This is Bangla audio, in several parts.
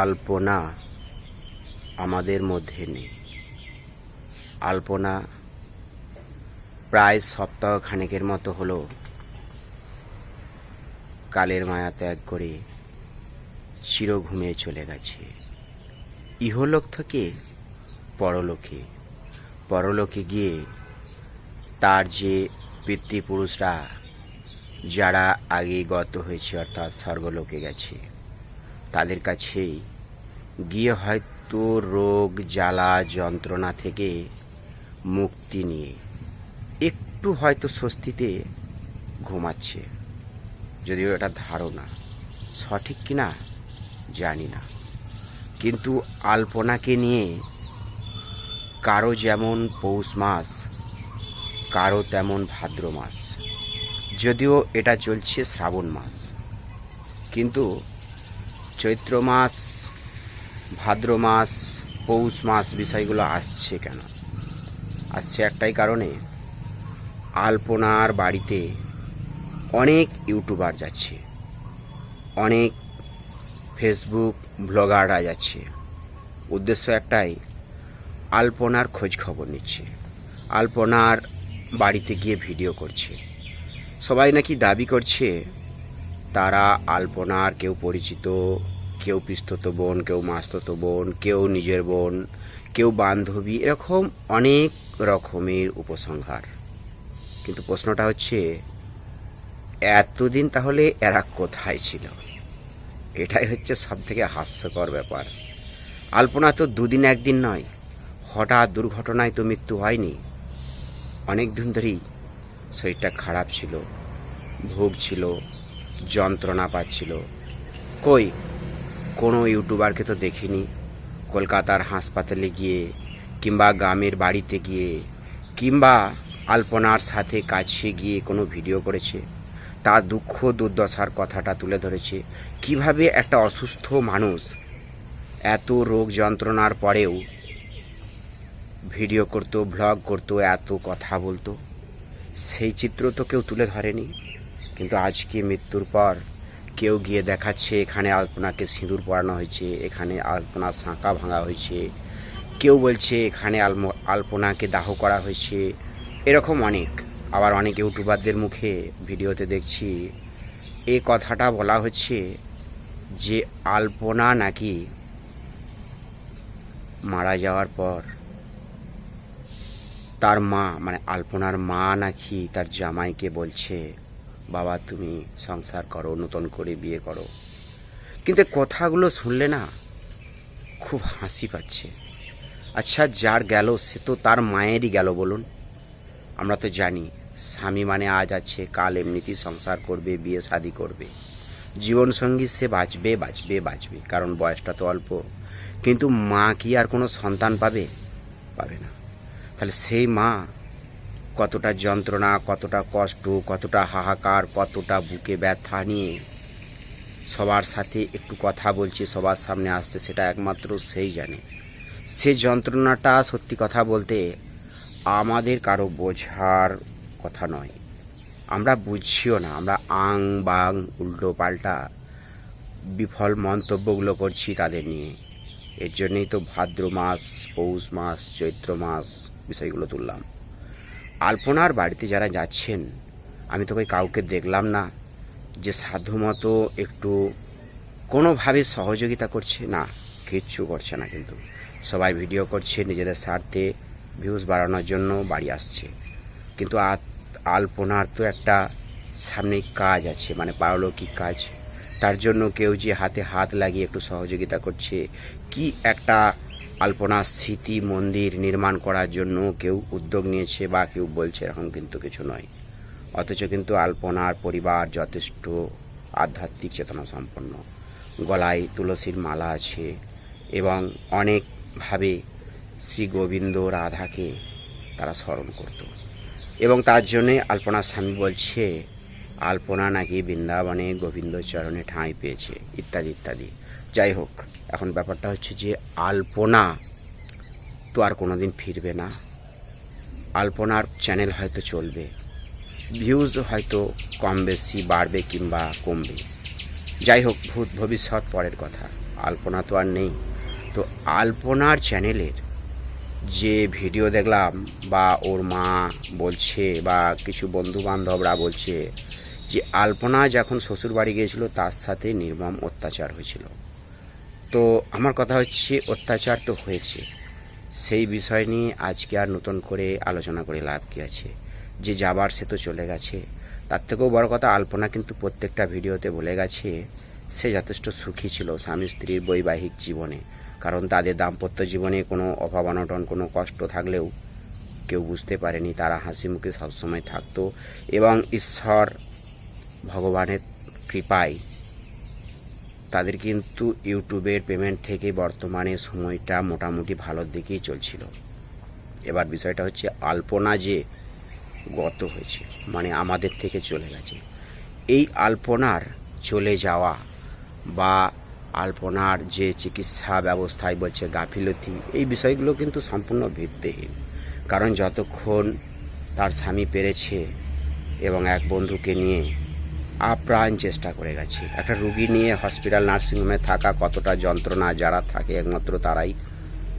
আলপনা আমাদের মধ্যে নেই। আলপনা প্রায় সপ্তাহ খানেকের মতো হলো কালের মায়া ত্যাগ করে চির ঘুমিয়ে চলে গেছে। ইহলোক থেকে পরলোকে পরলোকে গিয়ে তার যে পিতৃপুরুষরা, যারা আগে গত হয়েছে অর্থাৎ স্বর্গলোকে গেছে তাদের কাছে। গিয়ে হয়তো রোগ, জ্বালা, যন্ত্রণা থেকে মুক্তি নিয়ে একটু হয়তো স্বস্তিতে ঘুমাচ্ছে। যদিও এটা ধারণা। সঠিক কিনা জানি না। কিন্তু আলপনাকে নিয়ে কারও যেমন পৌষ মাস, কারও তেমন ভাদ্র মাস। যদিও এটা চলছে শ্রাবণ মাস। কিন্তু চৈত্র মাস, ভাদ্র মাস, পৌষ মাস বিষয়গুলো আসছে কেন? আসছে একটাই কারণে আলপনার বাড়িতে অনেক ইউটিউবার যাচ্ছে, অনেক ফেসবুক ব্লগাররা যাচ্ছে। উদ্দেশ্য একটাই, আলপনার খোঁজ খবর নিচ্ছে, আলপনার বাড়িতে গিয়ে ভিডিও করছে। সবাই নাকি দাবি করছে তারা আলপনার কেউ পরিচিত, কেউ পিস্তত বোন, কেউ মাস্তত বোন, কেউ নিজের বোন, কেউ বান্ধবী, এরকম অনেক রকমের উপসংহার। কিন্তু প্রশ্নটা হচ্ছে, এতদিন তাহলে এরা কোথায় ছিল? এটাই হচ্ছে সব থেকে হাস্যকর ব্যাপার। আলপনা তো দুদিন একদিন নয়, হঠাৎ দুর্ঘটনায় তো মৃত্যু হয়নি। অনেক দিন ধরেই শরীরটা খারাপ ছিল ভুগছিল যন্ত্রণা পাচ্ছিল। কই? কোনো ইউটিউবারকে তো দেখিনি। কলকাতার হাসপাতালে গিয়ে কিংবা গ্রামের বাড়িতে গিয়ে কিংবা আলপনার সাথে কাছে গিয়ে কোনো ভিডিও করেছে। তার দুঃখ দুর্দশার কথাটা তুলে ধরেছে। কীভাবে একটা অসুস্থ মানুষ এত রোগ যন্ত্রণার পরেও ভিডিও করতো, ব্লগ করতো, এত কথা বলতো? সেই চিত্র তো কেউ তুলে ধরেনি। কিন্তু আজকে মৃত্যুর পর কেউ গিয়ে দেখাচ্ছে, এখানে আলপনাকে সিঁদুর পরানো হয়েছে, এখানে আলপনা শাঁকা ভাঙা হয়েছে। কেউ বলছে, এখানে আলম- আলপনাকে দাহ করা হয়েছে। এরকম অনেক। আবার অনেক ইউটিউবারদের মুখে ভিডিওতে দেখছি এই কথাটা বলা হচ্ছে যে আলপনা নাকি মারা যাওয়ার পর তার মা মানে আলপনার মা নাকি তার জামাইকে বলছে বাবা, তুমি সংসার করো, নতুন করে বিয়ে করো। কিন্তু কথাগুলো শুনলে না খুব হাসি পাচ্ছে। আচ্ছা যার গেল, সে তো তার মায়েরই গেল বলুন। আমরা তো জানি, স্বামী মানে আজ আছে, কাল এমনিতেই সংসার করবে, বিয়ে শাদি করবে। জীবনসঙ্গী সে বাঁচবে বাঁচবে বাঁচবে, কারণ বয়সটা তো অল্প। কিন্তু মা কি আর কোনো সন্তান পাবে? পাবে না। তাহলে সেই মা কতটা যন্ত্রণা, কতটা কষ্ট, কতটা হাহাকার, কতটা বুকে ব্যথা নিয়ে সবার সাথে একটু কথা বলছে, সবার সামনে আসছে, সেটা একমাত্র সেই জানে। সে যন্ত্রণাটা সত্যি কথা বলতে আমাদের কারও বোঝার কথা নয়। আমরা বুঝছিও না, আমরা আং বাং উল্টো পাল্টা বিফল মন্তব্যগুলো করছি তাদের নিয়ে। এর জন্যেই তো ভাদ্র মাস, পৌষ মাস, চৈত্র মাস বিষয়গুলো তুললাম। আলপনার বাড়িতে যারা যাচ্ছেন, আমি তোকে কাউকে দেখলাম না যে সাধ্যমতো একটু কোনোভাবে সহযোগিতা করছে, না, কিচ্ছু করছে না কিন্তু। সবাই ভিডিও করছে, নিজেদের স্বার্থে ভিউজ বাড়ানোর জন্য বাড়ি আসছে। কিন্তু আলপনার তো একটা সামনে কাজ আছে মানে পারলৌকিক কাজ। তার জন্য কেউ যে হাতে হাত লাগিয়ে একটু সহযোগিতা করছে, কি একটা আলপনার স্মৃতি মন্দির নির্মাণ করার জন্য কেউ উদ্যোগ নিয়েছে বা কেউ বলছে এরকম কিন্তু কিছু নয়। অথচ কিন্তু আলপনার পরিবার যথেষ্ট আধ্যাত্মিক চেতনা সম্পন্ন। গলায় তুলসীর মালা আছে এবং অনেকভাবে শ্রী গোবিন্দ রাধাকে তারা স্মরণ করত। এবং তার জন্যে আলপনার স্বামী বলছে, আলপনা নাকি বৃন্দাবনে গোবিন্দ চরণে ঠাঁই পেয়েছে, ইত্যাদি ইত্যাদি। যাই হোক এখন ব্যাপারটা হচ্ছে যে আলপনা তো আর কোনো দিন ফিরবে না। আলপনার চ্যানেল হয়তো চলবে ভিউজ হয়তো কম বেশি বাড়বে কিংবা কমবে। যাই হোক ভূত ভবিষ্যৎ পরের কথা, আলপনা তো আর নেই। তো আলপনার চ্যানেলের যে ভিডিও দেখলাম বা ওর মা বলছে বা কিছু বন্ধু বান্ধবরা বলছে যে আলপনা যখন শ্বশুর বাড়ি গিয়েছিল, তার সাথে নির্মম অত্যাচার হয়েছিল। তো আমার কথা হচ্ছে অত্যাচার তো হয়েছে। সেই বিষয় নিয়ে আজকে আর নতুন করে আলোচনা করে লাভ কী আছে? যে যাবার সে তো চলে গেছে। তার থেকেও বড় কথা, আলপনা কিন্তু প্রত্যেকটা ভিডিওতে বলে গেছে, সে যথেষ্ট সুখী ছিল স্বামী স্ত্রীর বৈবাহিক জীবনে। কারণ তাদের দাম্পত্য জীবনে কোনো অভাব অনটন, কোনো কষ্ট থাকলেও কেউ বুঝতে পারেনি তারা হাসি মুখে সবসময় থাকতো এবং ঈশ্বর ভগবানের কৃপায় তাদের কিন্তু ইউটিউবের পেমেন্ট থেকে বর্তমানে সময়টা মোটামুটি ভালোর দিকেই চলছিল। এবার বিষয়টা হচ্ছে আলপনা যে গত হয়েছে মানে আমাদের থেকে চলে গেছে, এই আলপনার চলে যাওয়া বা আলপনার যে চিকিৎসা ব্যবস্থায় বলছে গাফিলতি, এই বিষয়গুলো কিন্তু সম্পূর্ণ ভিত্তিহীন। কারণ যতক্ষণ তার স্বামী পেরেছে এবং এক বন্ধুকে নিয়ে আপ্রাণ চেষ্টা করে গেছে। একটা রুগী নিয়ে হসপিটাল নার্সিংহোমে থাকা কতটা যন্ত্রণা যারা থাকে একমাত্র তারাই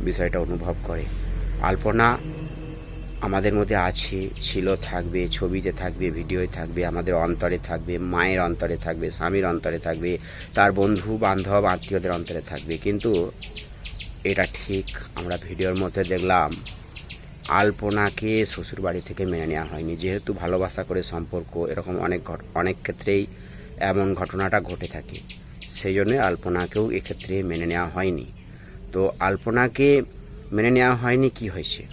বিষয়টা অনুভব করে। আলপনা আমাদের মধ্যে আছে, ছিল, থাকবে, ছবিতে থাকবে, ভিডিওয়ে থাকবে, আমাদের অন্তরে থাকবে, মায়ের অন্তরে থাকবে, স্বামীর অন্তরে থাকবে, তার বন্ধু, বান্ধব, আত্মীয়দের অন্তরে থাকবে। কিন্তু এটা ঠিক, আমরা ভিডিওর মধ্যে দেখলাম আলপনাকে শ্বশুর বাড়ি থেকে মেনে নেওয়া হয়নি। যেহেতু ভালোবাসা করে সম্পর্ক, এরকম অনেক অনেক ক্ষেত্রেই এমন ঘটনাটা ঘটে থাকে। সেই জন্য আলপনাকেও এক্ষেত্রে মেনে নেওয়া হয়নি। তো আলপনাকে মেনে নেওয়া হয়নি কি হয়েছে?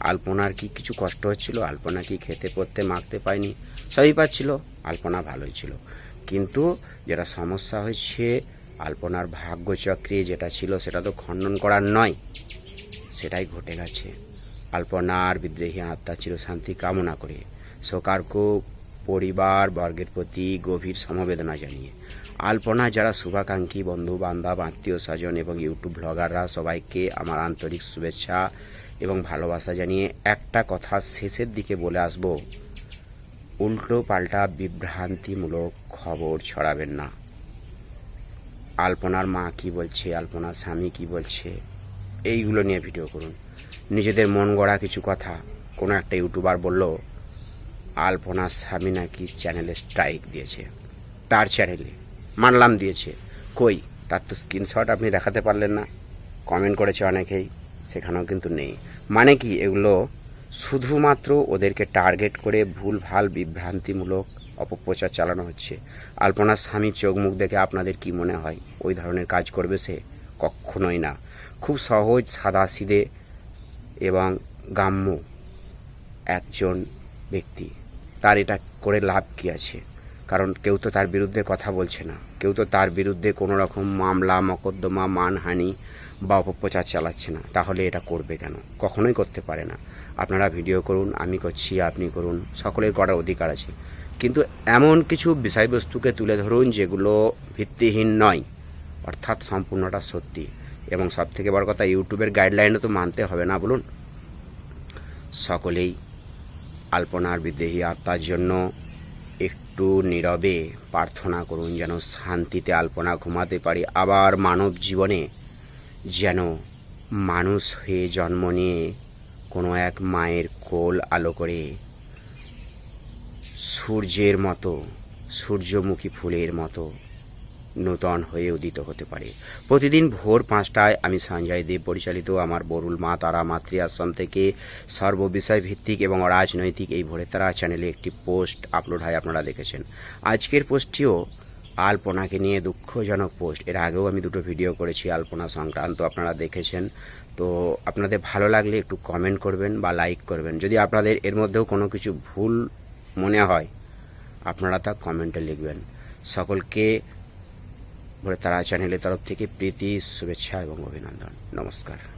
আলপনার কি কিছু কষ্ট হচ্ছিল? আলপনা কি খেতে, পড়তে, মাখতে পায়নি? সবই পাচ্ছিল, আলপনা ভালোই ছিল। কিন্তু যেটা সমস্যা হয়েছে, আলপনার ভাগ্যচক্রে যেটা ছিল, সেটা তো খণ্ডন করার নয়, সেটাই ঘটে গেছে। আলপনার বিদ্রোহী আত্মা চির শান্তি কামনা করে। সকার্ক পরিবার বর্গের প্রতি গভীর সমবেদনা জানিয়ে। আলপনা যারা শুভাকাঙ্ক্ষী বন্ধু বান্ধব আত্মীয় স্বজন এবং ইউটিউব ব্লগাররা সবাইকে আমার আন্তরিক শুভেচ্ছা এবং ভালোবাসা জানিয়ে একটা কথা শেষের দিকে বলে আসব। উল্টো পাল্টা বিভ্রান্তিমূলক খবর ছড়াবেন না। আলপনার মা কি বলছে? আলপনার স্বামী কি বলছে? এইগুলো নিয়ে ভিডিও করুন। নিজেদের মন গড়া কিছু কথা কোনো একটা ইউটিউবার বলল আলপনার স্বামী নাকি চ্যানেলে স্ট্রাইক দিয়েছে। তার চ্যানেলে মানলাম দিয়েছে। কই? তার তো স্ক্রিনশট আপনি দেখাতে পারলেন না। কমেন্ট করেছে অনেকেই, সেখানেও কিন্তু নেই। মানে কি? এগুলো শুধুমাত্র ওদেরকে টার্গেট করে ভুল, ভালো, বিভ্রান্তিমূলক অপপ্রচার চালানো হচ্ছে। আলপনার স্বামীর চোখ মুখ দেখে আপনাদের কি মনে হয়? ওই ধরনের কাজ করবে সে? কখনোই না। খুব সহজ সাদা সিদে এবং গ্রাম্য একজন ব্যক্তি। তার এটা করে লাভ কি আছে? কারণ কেউ তো তার বিরুদ্ধে কথা বলছে না। কেউ তো তার বিরুদ্ধে কোনো রকম মামলা, মকদ্দমা, মানহানি বা অপপ্রচার চালাচ্ছে না। তাহলে এটা করবে কেন? কখনোই করতে পারে না। আপনারা ভিডিও করুন, আমি করছি, আপনি করুন, সকলের করার অধিকার আছে। কিন্তু এমন কিছু বিষয়বস্তুকে তুলে ধরুন যেগুলো ভিত্তিহীন নয়, অর্থাৎ সম্পূর্ণটা সত্যি। এবং সব থেকে বড় কথা, ইউটিউবের গাইডলাইনও তো মানতে হবে না, বলুন। সকলেই আলপনার বিদ্রোহী আত্মার জন্য একটু নীরবে প্রার্থনা করুন, যেন শান্তিতে আলপনা ঘুমাতে পারি। আবার মানব জীবনে যেন মানুষ হয়ে জন্ম নিয়ে কোনো এক মায়ের কোল আলো করে সূর্যের মতো, সূর্যমুখী ফুলের মতো নূতন হয়ে উদিত হতে পারে। প্রতিদিন ভোর পাঁচটায় আমি সঞ্জয় দেব পরিচালিত আমার বরুল মা তারা মাতৃ আশ্রম থেকে সর্ববিষয় ভিত্তিক এবং রাজনৈতিক এই ভোরের তারা চ্যানেলে একটি পোস্ট আপলোড হয়, আপনারা দেখেছেন। আজকের পোস্টটিও আলপনাকে নিয়ে দুঃখজনক পোস্ট। এর আগেও আমি দুটো ভিডিও করেছি, আলপনা সংক্রান্ত, আপনারা দেখেছেন। তো আপনাদের ভালো লাগলে একটু কমেন্ট করবেন বা লাইক করবেন। যদি আপনাদের এর মধ্যেও কোনো কিছু ভুল মনে হয়, আপনারা তা কমেন্টে লিখবেন। সকলকে ভোরে তারা চ্যানেলের তরফ থেকে প্রীতি শুভেচ্ছা এবং অভিনন্দন। নমস্কার।